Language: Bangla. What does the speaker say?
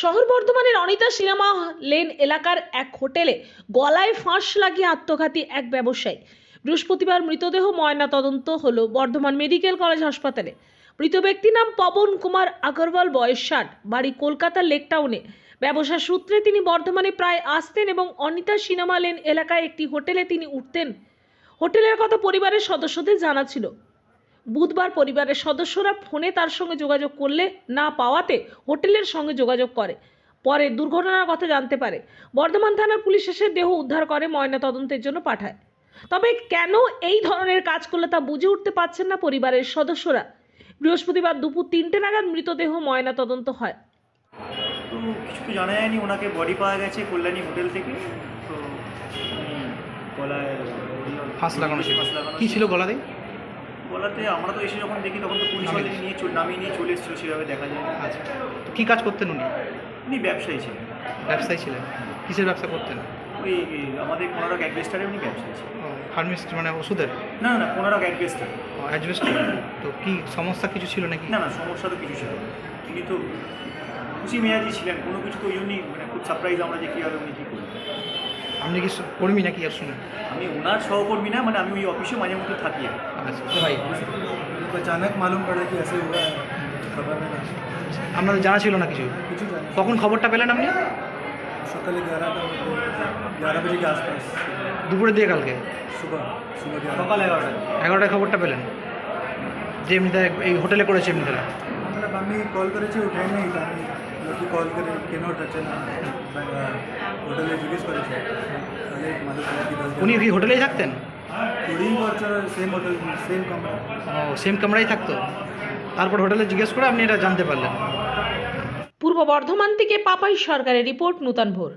শহর বর্ধমানের অনিতা সিনেমা লেন এলাকার এক হোটেলে গলায় ফাঁস লাগিয়ে আত্মঘাতী এক ব্যবসায়ী। বৃহস্পতিবার মৃতদেহ ময়না তদন্ত হলো বর্ধমান মেডিকেল কলেজ হাসপাতালে। মৃত ব্যক্তির নাম পবন কুমার আগরওয়াল, বয়স ষাট, বাড়ি কলকাতার লেকটাউনে ব্যবসা সূত্রে তিনি বর্ধমানে প্রায় আসতেন এবং অনিতা সিনেমা লেন এলাকায় একটি হোটেলে তিনি উঠতেন। হোটেলের কথা পরিবারের সদস্যদের জানা ছিল। বুধবার পরিবারের সদস্যরা ফোনে তার সঙ্গে যোগাযোগ করলে না পাওয়াতে হোটেলের সঙ্গে যোগাযোগ করে। পরে দুর্ঘটনার কথা জানতে পারে। বর্ধমান থানার পুলিশ এসে দেহ উদ্ধার করে ময়না তদন্তের জন্য পাঠায়। তবে কেন এই ধরনের কাজ করলে তা বুঝে উঠতে পারছেন না পরিবারের সদস্যরা। বৃহস্পতিবার দুপুর তিনটে নাগাদ মৃতদেহ ময়না তদন্ত হয়। তো কিছু তো জানা যায়নি ওনাকে বডি পাওয়া গেছে কল্যাণী হোটেল থেকে। তো গলায় ফাঁস লাগানো ছিল। ফাঁস লাগানো কি ছিল গলাতে? গলাতে আমরা তো এসে যখন দেখি তখন তো পুলিশ নিয়ে চল- নামিয়ে নিয়ে চলে এসেছিল সেভাবে দেখা যায়। আচ্ছা তো কী কাজ করতেন উনি? উনি ব্যবসায়ী ছিলেন। ব্যবসায়ী ছিলেন? কিসের ব্যবসা করতেন? ওই আমাদের কোনারক অ্যাডভেস্টারে উনি ব্যবসায়ী ছিলেন। ফার্মিস্ট মানে ওষুধের? না না কোনারক অ্যাডভেস্টার। অ্যাডভেস্ট তো কি সমস্যা কিছু ছিল নাকি? না না সমস্যা তো কিছু ছিল। তিনি তো খুশি মেয়াজি ছিলেন কোনো কিছু তো ইউনিক মানে খুব সারপ্রাইজ আমরা যে কীভাবে উনি কী করবেন। আপনি কি কর্মী নাকি আর শুনুন? আমি ওনার সহকর্মী না মানে আমি ওই অফিসে মাঝে মধ্যে থাকি। আচ্ছা, ভাই। অচানক মালুম করে কি এসে হুয়া আপনাদের জানা ছিল না কিছু? কিছু কখন খবরটা পেলেন আপনি? সকালে এগারোটা এগারো বাজে আশপাশ দুপুরে দিয়ে কালকে? সকাল এগারোটা। এগারোটায়। খবরটা পেলেন? যে এমনিতে এই হোটেলে করেছে এমনিতে? मतलब আমি কল করেছি উঠাই নাই তো আমি লোককে কল করে কেন উঠাচ্ছে না হোটেলে জিজ্ঞেস করেছে তাহলে মালুম পড়া কি দশ উনি কি হোটেলেই থাকতেন টুরিং করছে সেম হোটেল সেম কামরা ও সেম কামরাই থাকতো তারপর হোটেলে জিজ্ঞেস করে আপনি এটা জানতে পারলেন পূর্ব বর্ধমান থেকে পাপাই সরকারের রিপোর্ট নূতন ভোর